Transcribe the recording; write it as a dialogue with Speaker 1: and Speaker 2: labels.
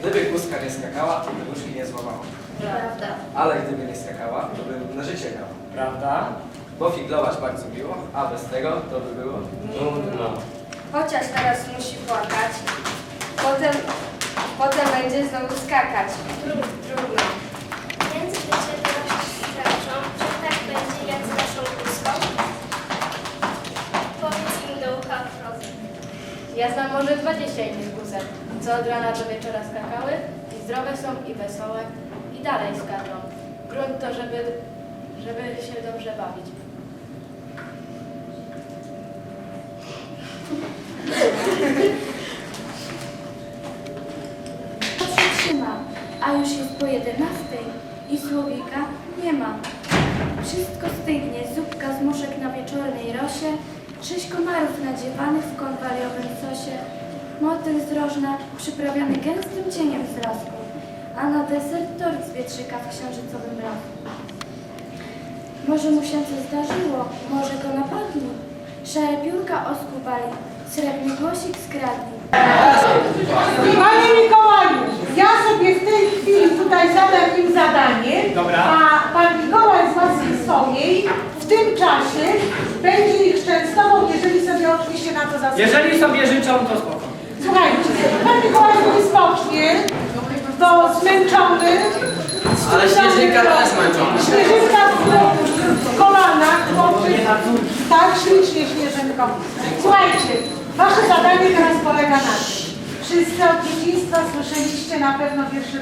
Speaker 1: Gdyby kózka nie skakała, to by nóżki nie złamała.
Speaker 2: Prawda.
Speaker 1: Ale gdyby nie skakała, to by na życie miała.
Speaker 3: Prawda?
Speaker 1: Bo figlować bardzo miło, a bez tego to by było
Speaker 3: Nudno.
Speaker 2: Chociaż teraz musi płakać, potem, potem będzie znowu skakać. Trudno, trudno.
Speaker 4: Więc wiecie teraz strażą, że tak będzie jak z naszą kózką? Powiedz im do ucha proszę.
Speaker 5: Ja znam może 20 innych kózek, co od rana do wieczora skakały i zdrowe są i wesołe i dalej skaczą. Grunt to, żeby, żeby się dobrze bawić.
Speaker 6: To się trzyma, a już jest po jedenastej i słowika nie ma. Wszystko stygnie, zupka z muszek na wieczornej rosie, sześć komarów nadziewanych w konwaliowym sosie, motyl z rożna przyprawiany gęstym cieniem z lasku, a na deser tort z wietrzyka w księżycowym roku. Może mu się coś zdarzyło, może go napadli, szare piórka oskubali, srebrny głosik skradli.
Speaker 7: Panie Mikołaju, ja sobie w tej chwili tutaj zadam im zadanie,
Speaker 3: Dobra.
Speaker 7: a Pan Mikołaj z łaski swojej w tym czasie będzie ich częstował, jeżeli sobie oczywiście na to zasłuży.
Speaker 3: Jeżeli sobie życzą, to spoko.
Speaker 7: Słuchajcie, Pan Mikołaj sobie spocznie, bo zmęczony.
Speaker 1: Ale Śnieżynka też zmęczona.
Speaker 7: Śnieżynka w, w kolanach, chłopczyk. Tak, ślicznie Śnieżynko. Słuchajcie, wasze zadanie teraz polega na tym. Wszyscy od dzieciństwa słyszeliście na pewno wiersze